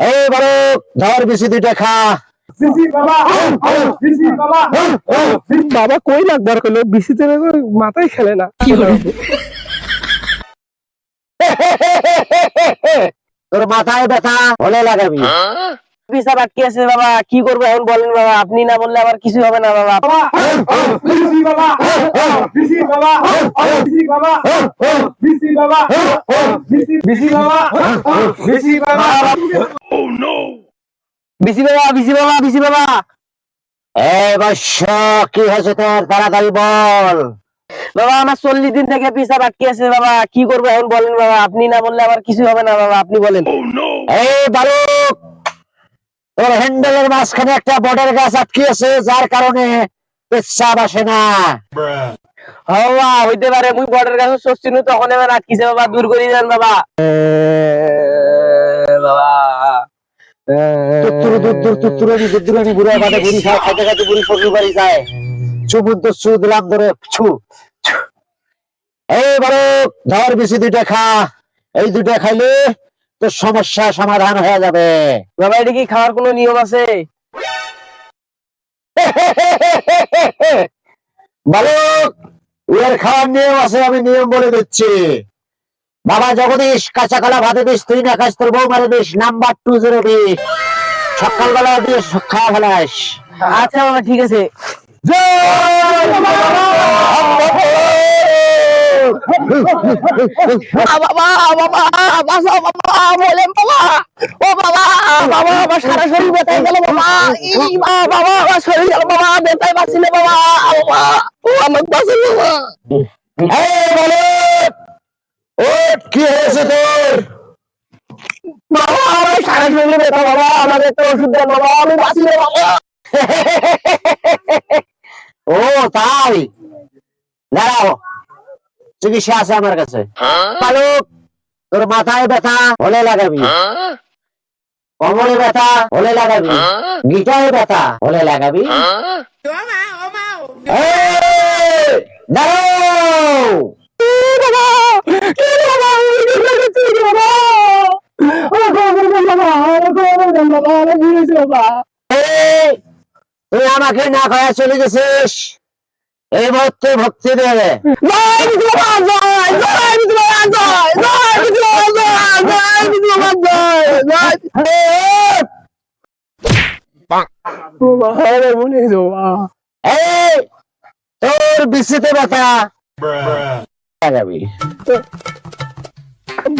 এই বড় ধর বেশি দুইটা খা বাবা কই লাগবার বিসিতে মাথায় খেলে না তোর মাথায় ব্যথা হলে লাগাবি পিসা বাকি আছে বাবা কি করব এখন বলেন বাবা আপনি না বললে আবার কিছু হবে না বাবা বিসি বাবা বিসি বাবা বিসি বাবা। এই বর্ষ কি হয়েছে তোর? তাড়াতাড়ি বল। বাবা আমার চল্লিশ দিন থেকে পিসা বাকি আছে বাবা। কি করব এখন বলেন বাবা? আপনি না বললে আবার কিছু হবে না বাবা আপনি বলেন। এই বালক তোর হ্যান্ডেলের মাঝখানে একটা বর্ডার গাছ আটকে আছে যার কারণে পেচ্ছাব আসে না। বাবা হইতে পারে মুই বর্ডার কাছে সস্তি তখন এবার আটকিছে বাবা দূর করে দেন বাবা। বাবা বুড়া বাদে বুড়ি খায় খাইতে খাইতে বুড়ি পশুর বাড়ি যায় চুমুন চু দিলাম ধরে ছু ছু। এই বালক ধর বেশি দুইটা খা এই দুইটা খাইলে তোর সমস্যা সমাধান হয়ে যাবে বাবা এটা কি খাওয়ার কোনো নিয়ম আছে বালক উয়ের খাওয়ার নিয়ম আছে আমি নিয়ম বলে দিচ্ছি বাবা জগদীশ কাঁচা কলা ভাতে দিস তুই না খাস তোর বউ মারে দিস নাম্বার টু জিরো বিশ সকালবেলা দিয়ে খাওয়া ফেলাস আচ্ছা বাবা ঠিক আছে। বাবা বাবা বাঁচাও বাবা বলেন বাবা। ও বাবা বাবা আমার সারা শরীর বেতায় গেল বাবা। বাবা বাবা আমার শরীর গেল বাবা। বেতায় বাঁচিলে বাবা বাবা। ও আমাকে বাঁচাল বাবা। এই ওঠ কি হয়েছে তোর? বাবা আমার সারা শরীরে ব্যথা বাবা আমাকে একটা ওষুধ দেন বাবা আমি বাঁচিলে বাবা। ও তাই? দাঁড়াও চিকিৎসা আছে আমার কাছে। বালক তোর মাথায় ব্যথা হলে লাগাবি। কোমরে ব্যথা হলে লাগাবি। গিটারে ব্যথা হলে লাগাবি। দাঁড়াও এই, তুই আমাকে না খাওয়া চলে গেছিস? এই মুহূর্তে ভক্তি দেবে তোর বিসিতে ব্যথা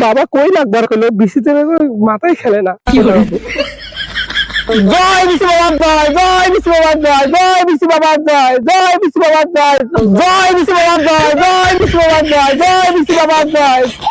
বাবা কই লাগবার করল বিসিতে মাথায় খেলে না। জয় বিষ্ণু বাবার জয় বিষ্ণু বাবার জয় বিষ্ণু বাবার জয় জয় বিষ্ণু বাবার জয় জয় বিষ্ণু বাবার জয় জয় বিষ্ণু বাবার জয় জয় বিষ্ণু বাবার জয়